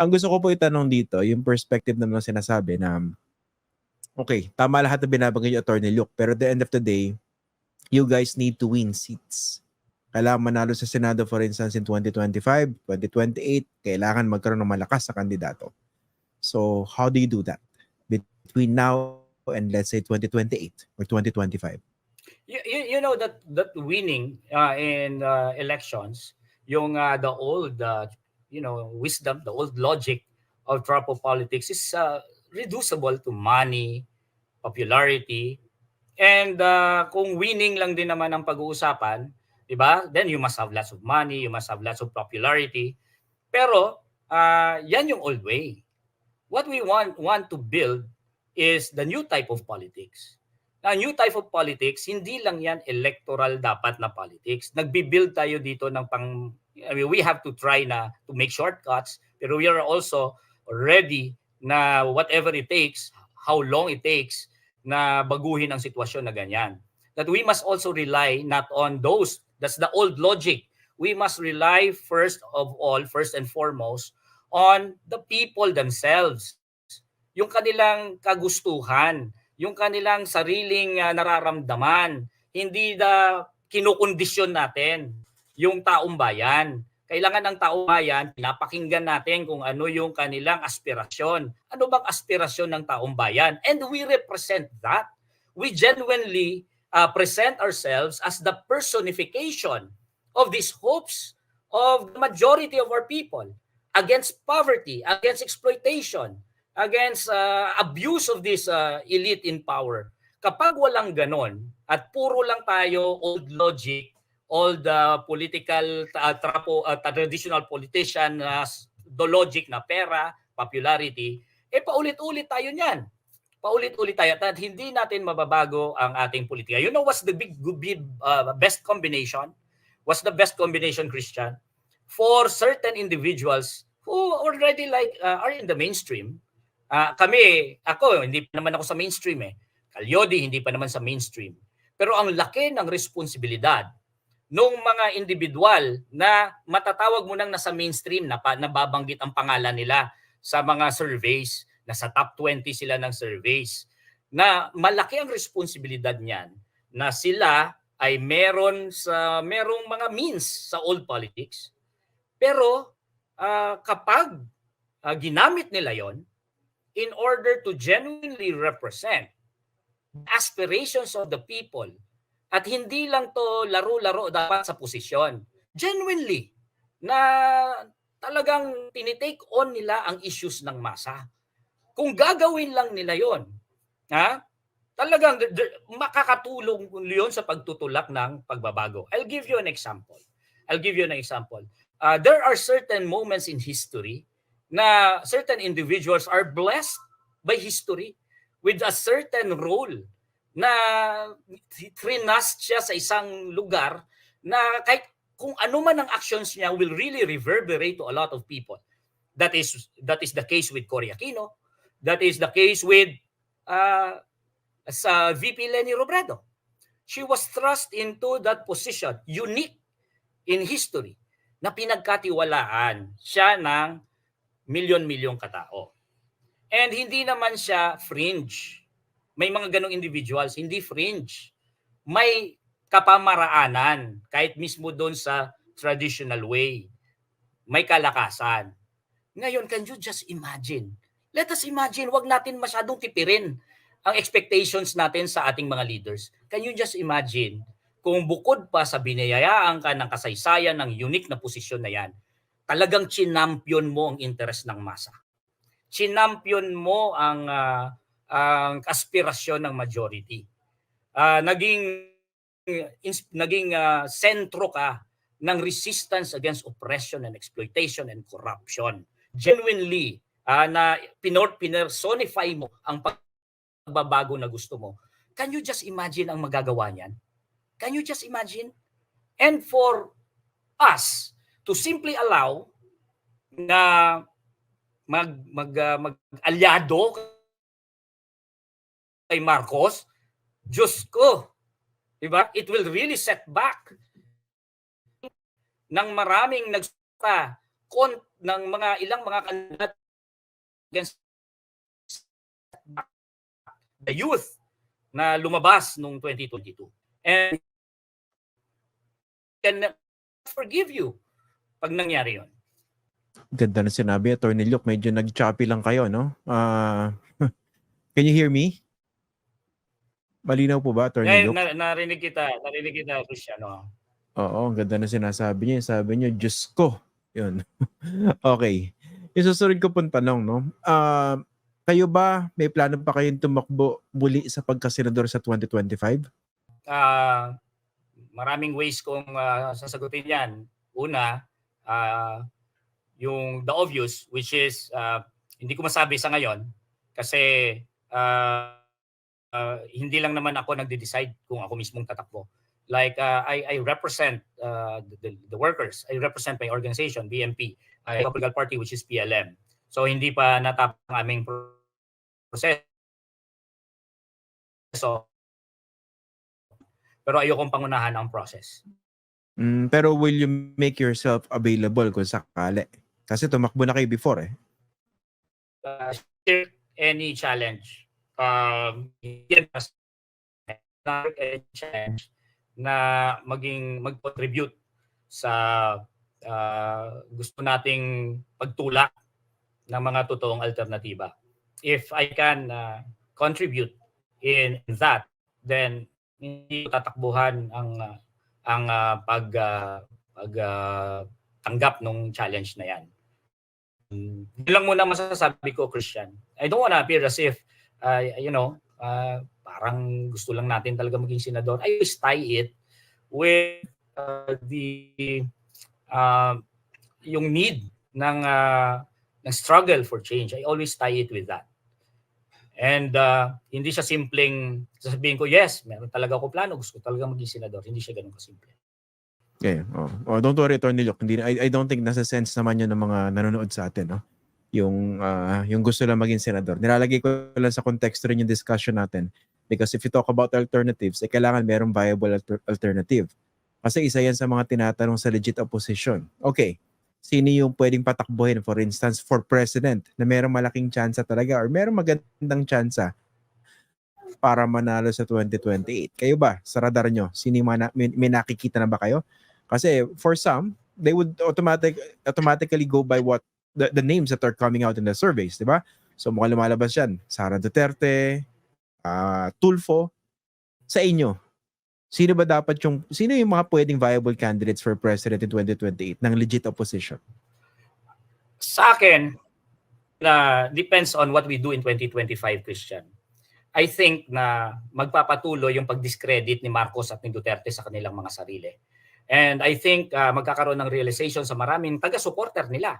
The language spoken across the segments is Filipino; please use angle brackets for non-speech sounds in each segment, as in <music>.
ang gusto ko po itanong dito, yung perspective naman ng sinasabi na, okay, tama lahat na binabanggit yung Attorney Luke, pero at the end of the day, you guys need to win seats. Kailangan manalo sa Senado, for instance, in 2025, 2028, kailangan magkaroon ng malakas na kandidato. So, how do you do that? Between now and let's say 2028 or 2025? you, you, you know that that winning uh, in uh, elections yung uh, the old uh, you know wisdom the old logic of trapo politics is uh, reducible to money popularity and uh, kung winning lang din naman ang pag-uusapan di ba? Then you must have lots of money you must have lots of popularity. Pero uh, yan yung old way. What we want want to build is the new type of politics. Na new type of politics, hindi lang yan electoral dapat na politics. Nagbi-build tayo dito ng pang, I mean, we have to try na to make shortcuts, pero we are also ready na whatever it takes, how long it takes, na baguhin ang sitwasyon na ganyan. That we must also rely not on those, that's the old logic. We must rely first of all, first and foremost, on the people themselves. Yung kanilang kagustuhan, yung kanilang sariling uh, nararamdaman. Hindi na kinukondisyon natin yung taong bayan. Kailangan ng taong bayan, pinapakinggan natin kung ano yung kanilang aspirasyon. Ano bang aspirasyon ng taong bayan? And we represent that. We genuinely uh, present ourselves as the personification of these hopes of the majority of our people against poverty, against exploitation, against uh, abuse of this uh, elite in power. Kapag walang ganon at puro lang tayo old logic, old uh, political uh, trapo, uh, traditional politician uh, the logic na pera, popularity, eh paulit-ulit tayo niyan. Paulit-ulit tayo at hindi natin mababago ang ating politika. You know what's the big, big uh, best combination? What's the best combination, Christian? For certain individuals who already like uh, are in the mainstream, Uh, kami, ako, hindi pa naman ako sa mainstream eh. Kalyodi, hindi pa naman sa mainstream. Pero ang laki ng responsibilidad nung mga individual na matatawag mo nang nasa mainstream na pa, nababanggit ang pangalan nila sa mga surveys, nasa top 20 sila ng surveys, na malaki ang responsibilidad niyan na sila ay meron sa merong mga means sa old politics. Pero uh, kapag uh, ginamit nila 'yon, in order to genuinely represent aspirations of the people at hindi lang to laro-laro dapat sa posisyon. Genuinely na talagang tinitake on nila ang issues ng masa. Kung gagawin lang nila yon, ha? Talagang makakatulong yun sa pagtutulak ng pagbabago. I'll give you an example. I'll give you an example. Uh, there are certain moments in history na certain individuals are blessed by history with a certain role na trinast siya sa isang lugar na kahit kung ano man ang actions niya will really reverberate to a lot of people. That is that is the case with Cory Aquino. That is the case with uh, sa VP Lenny Robredo. She was thrust into that position, unique in history, na pinagkatiwalaan siya ng milyon-milyong katao. And hindi naman siya fringe. May mga ganong individuals, hindi fringe. May kapamaraanan, kahit mismo doon sa traditional way. May kalakasan. Ngayon, can you just imagine? Let us imagine, wag natin masyadong tipirin ang expectations natin sa ating mga leaders. Can you just imagine kung bukod pa sa binayayaan ka ng kasaysayan ng unique na posisyon na yan, talagang chinampion mo ang interes ng masa. Chinampion mo ang uh, ang aspirasyon ng majority. Uh, naging naging uh, sentro ka ng resistance against oppression and exploitation and corruption. Genuinely uh, na pinor pinersonify mo ang pagbabago na gusto mo. Can you just imagine ang magagawa niyan? Can you just imagine? And for us to simply allow na mag mag uh, mag-alyado kay Marcos, Diyos ko, diba? It will really set back ng maraming nagsuka kon ng mga ilang mga kandidato against the youth na lumabas nung 2022. And can forgive you pag nangyari yon. Ganda na sinabi, Attorney Luke. Medyo nag-choppy lang kayo, no? Ah, <laughs> can you hear me? Malinaw po ba, Eh, Luke? na, narinig kita, narinig kita, Cristiano. Oo, ang ganda na sinasabi niya. Sabi niya, Diyos ko. <laughs> Yun. okay. Yung susunod ko pong tanong, no? Ah, kayo ba, may plano pa kayong tumakbo muli sa pagkasenador sa 2025? Ah, maraming ways kung ah, sasagutin 'yan. Una, ah, yung the obvious which is ah, hindi ko masabi sa ngayon kasi ah, ah, hindi lang naman ako nagde-decide kung ako mismong tatakbo. Like ah, I I represent ah, the, the workers. I represent my organization BMP, a political party which is PLM. So hindi pa natapos ang aming proseso. Pero ayokong pangunahan ang process. Mm, pero will you make yourself available kung sakali? Kasi tumakbo na kayo before eh. uh, any challenge. Um, yan mas any challenge na maging mag-contribute sa uh, gusto nating pagtulak ng mga totoong alternatiba. If I can uh, contribute in that, then hindi tatakbuhan ang uh, ang uh, pag uh, pag uh, tanggap ng challenge na yan. Mm, Yun lang muna masasabi ko, Christian. I don't wanna appear as if, uh, you know, uh, parang gusto lang natin talaga maging senador. I always tie it with uh, the uh, yung need ng uh, ng struggle for change. I always tie it with that. And uh, hindi siya simpleng sasabihin ko, yes, meron talaga ako plano, gusto ko talaga maging senador. Hindi siya ganun kasimple. Okay. Oh. oh, don't worry, Attorney Luke. Hindi, I, I don't think nasa sense naman yun ng mga nanonood sa atin. No? Yung, ah, yung gusto lang maging senador. Nilalagay ko lang sa context rin yung discussion natin. Because if you talk about alternatives, eh, kailangan merong viable alter- alternative. Kasi isa yan sa mga tinatanong sa legit opposition. Okay, sino yung pwedeng patakbuhin, for instance, for president, na merong malaking tsansa talaga or merong magandang tsansa para manalo sa 2028. Kayo ba, sa radar nyo, sino na- may, may nakikita na ba kayo? Kasi for some, they would automatic automatically go by what the, the names that are coming out in the surveys, di ba? So mukhang lumalabas yan. Sara Duterte, ah, Tulfo. Sa inyo, sino ba dapat yung, sino yung mga pwedeng viable candidates for president in 2028 ng legit opposition? Sa akin, na depends on what we do in 2025, Christian. I think na magpapatuloy yung pag-discredit ni Marcos at ni Duterte sa kanilang mga sarili. And I think uh, magkakaroon ng realization sa maraming taga-supporter nila.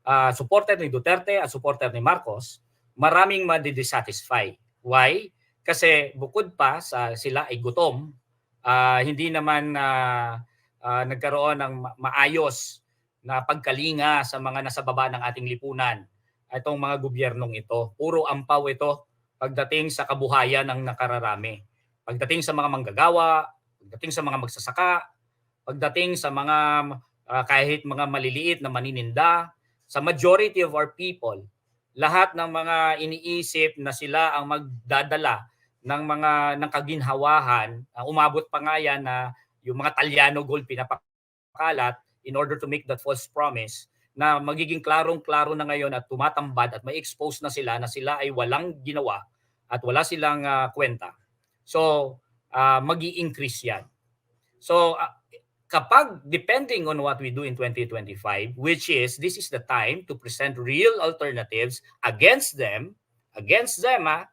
Uh, supporter ni Duterte at supporter ni Marcos, maraming madidisatisfy. Why? Kasi bukod pa sa sila ay gutom, uh, hindi naman uh, uh, nagkaroon ng ma- maayos na pagkalinga sa mga nasa baba ng ating lipunan. Itong mga gobyernong ito, puro ampaw ito pagdating sa kabuhayan ng nakararami. Pagdating sa mga manggagawa, pagdating sa mga magsasaka, pagdating sa mga ah, kahit mga maliliit na manininda, sa majority of our people, lahat ng mga iniisip na sila ang magdadala ng mga ng kaginhawahan, ah, umabot pa nga yan na yung mga Talyano gold pinapakalat in order to make that false promise na magiging klarong-klaro na ngayon at tumatambad at may expose na sila na sila ay walang ginawa at wala silang ah, kwenta. So, uh, mag increase yan. So, ah, kapag depending on what we do in 2025, which is this is the time to present real alternatives against them, against them ah,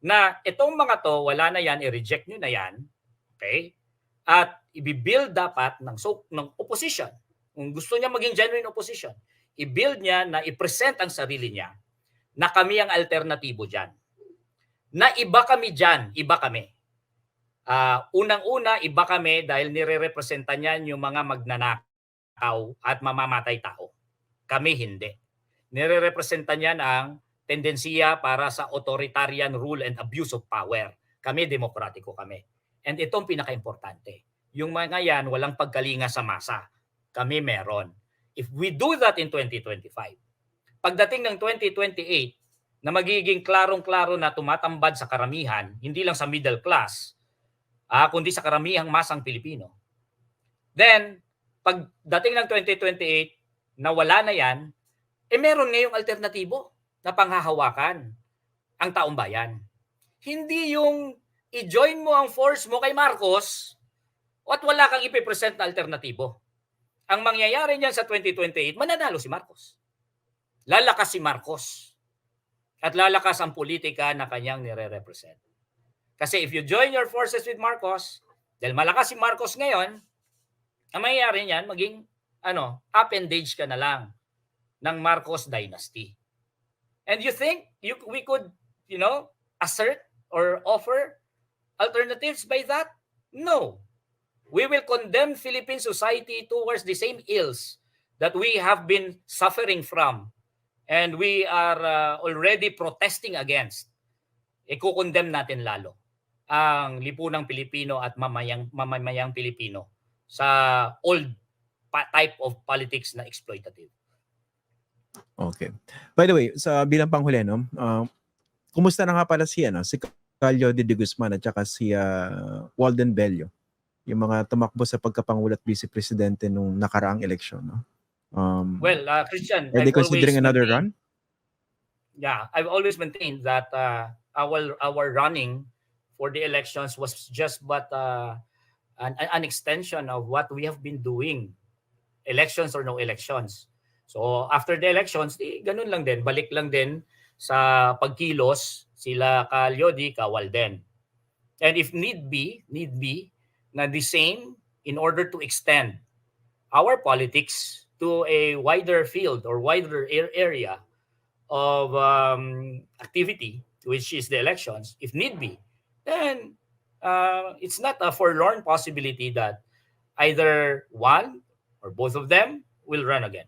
na itong mga to, wala na yan, i-reject nyo na yan, okay? At i-build dapat ng, so, ng opposition. Kung gusto niya maging genuine opposition, i-build niya na i-present ang sarili niya na kami ang alternatibo dyan. Na iba kami dyan, iba kami. Ah, unang-una, iba kami dahil nire-representa niyan yung mga magnanakaw at mamamatay tao. Kami hindi. Nire-representa niyan ang tendensiya para sa authoritarian rule and abuse of power. Kami, demokratiko kami. And itong pinaka-importante. Yung mga yan, walang pagkalinga sa masa. Kami meron. if we do that in 2025, pagdating ng 2028, na magiging klarong-klaro na tumatambad sa karamihan, hindi lang sa middle class, ah, kundi sa karamihang masang Pilipino. Then, pagdating ng 2028, na wala na yan, eh meron ngayong alternatibo na panghahawakan ang taong bayan. Hindi yung i-join mo ang force mo kay Marcos at wala kang ipipresent na alternatibo. Ang mangyayari niyan sa 2028, mananalo si Marcos. Lalakas si Marcos. At lalakas ang politika na kanyang nire-represent. Kasi if you join your forces with Marcos, dahil malakas si Marcos ngayon, ang mangyayari niyan, maging ano, appendage ka na lang ng Marcos dynasty. And you think you we could, you know, assert or offer alternatives by that? No. We will condemn Philippine society towards the same ills that we have been suffering from and we are uh, already protesting against. Iko-condemn natin lalo ang lipunang Pilipino at mamayang mamamayang Pilipino sa old type of politics na exploitative. Okay. By the way, sa bilang panghuli, no, uh, kumusta na nga pala si, ano, si Calio de, de Guzman at saka si ah, Walden Bello, yung mga tumakbo sa pagkapangulat vice presidente nung nakaraang eleksyon. No? Um, Well, uh, Christian, are they I've considering another run? yeah, I've always maintained that uh, our our running for the elections was just but uh, an, an extension of what we have been doing, elections or no elections. So after the elections, di, ganun lang din, balik lang din sa pagkilos sila Calio di kawal din. And if need be, need be, na the same in order to extend our politics to a wider field or wider area of um, activity, which is the elections, if need be, then uh, it's not a forlorn possibility that either one or both of them will run again.